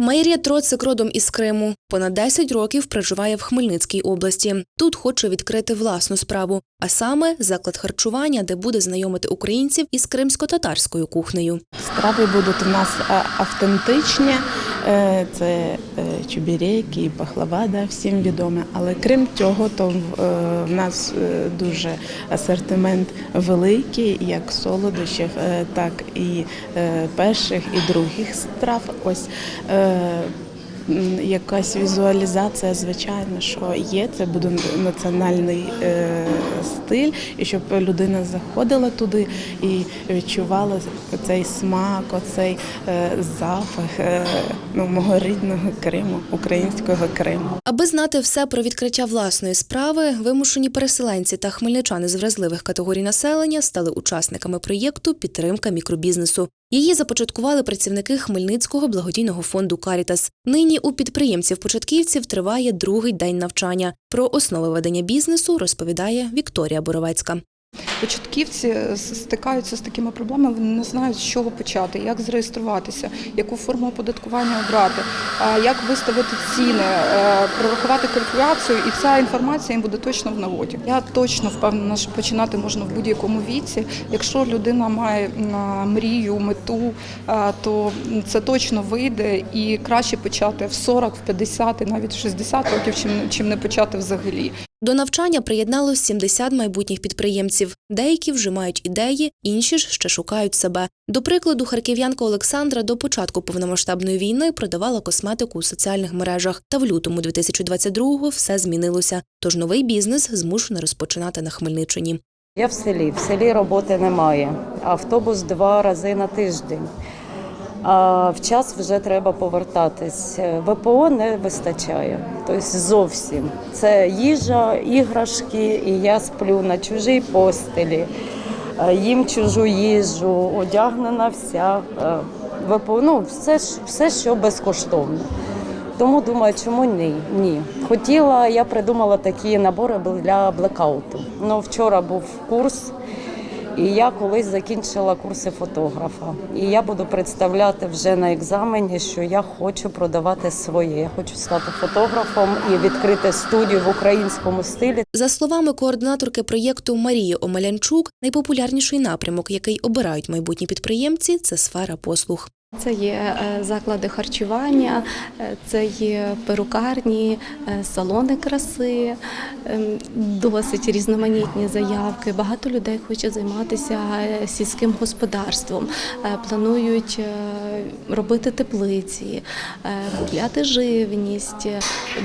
Майрія Троцик родом із Криму. Понад 10 років проживає в Хмельницькій області. Тут хоче відкрити власну справу, а саме заклад харчування, де буде знайомити українців із кримсько-татарською кухнею. Страви будуть у нас автентичні. Е, Це е, чубірейки і пахлава, да, всім відоме. Але крім цього, то в е, нас дуже асортимент великий, як солодощів, так і перших і других страв. Ось якась візуалізація, звичайно, що є. Це буде національний е, стиль, і щоб людина заходила туди і відчувала цей смак, оцей е, запах е, ну, мого рідного Криму, українського Криму. Аби знати все про відкриття власної справи, вимушені переселенці та хмельничани з вразливих категорій населення стали учасниками проєкту Підтримка мікробізнесу. Її започаткували працівники Хмельницького благодійного фонду Карітас. Нині у підприємців-початківців триває другий день навчання. Про основи ведення бізнесу розповідає Вікторія Боровецька. Початківці стикаються з такими проблемами, вони не знають, з чого почати, як зареєструватися, яку форму оподаткування обрати, як виставити ціни, е, прорахувати калькуляцію, і ця інформація їм буде точно в нагоді. Я точно впевнена, що починати можна в будь-якому віці. Якщо людина має мрію, мету, е, то це точно вийде і краще почати в 40, в 50 і навіть в 60 років, чим не почати взагалі. До навчання приєдналось 70 майбутніх підприємців. Деякі вже мають ідеї, інші ж ще шукають себе. До прикладу, харків'янка Олександра до початку повномасштабної війни продавала косметику у соціальних мережах. Та в лютому 2022-го все змінилося. Тож новий бізнес змушена розпочинати на Хмельниччині. Я в селі. В селі роботи немає. Автобус два рази на тиждень. А в час вже треба повертатись. ВПО не вистачає. Тобто зовсім. Це їжа, іграшки, і я сплю на чужій постелі, е, їм чужу їжу, одягнена вся. е, ВПО, ну, все, все, що безкоштовно. Тому думаю, чому ні? Ні. Хотіла, я придумала такі набори для блекауту. Ну, вчора був курс, і я колись закінчила курси фотографа. І я буду представляти вже на екзамені, що я хочу продавати своє. Я хочу стати фотографом і відкрити студію в українському стилі. За словами координаторки проєкту Марії Омелянчук, найпопулярніший напрямок, який обирають майбутні підприємці, це сфера послуг. Це є е, заклади харчування, е, це є перукарні, е, салони краси, ем, досить різноманітні заявки. Багато людей хоче займатися сільським господарством, планують робити теплиці, е, купляти живність, е,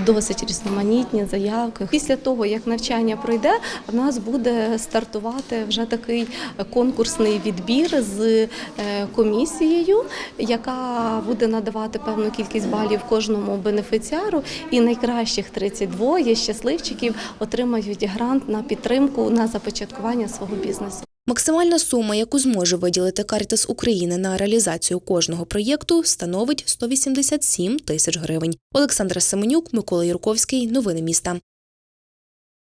досить різноманітні заявки. Після того, як навчання пройде, в нас буде стартувати вже такий конкурсний відбір з е, комісією, яка буде надавати певну кількість балів кожному бенефіціару, і найкращих 32 щасливчиків отримають грант на підтримку на започаткування свого бізнесу. Максимальна сума, яку зможе виділити Карітас України на реалізацію кожного проєкту, становить 187 тисяч гривень. Олександра Семенюк, Микола Юрковський. Новини міста.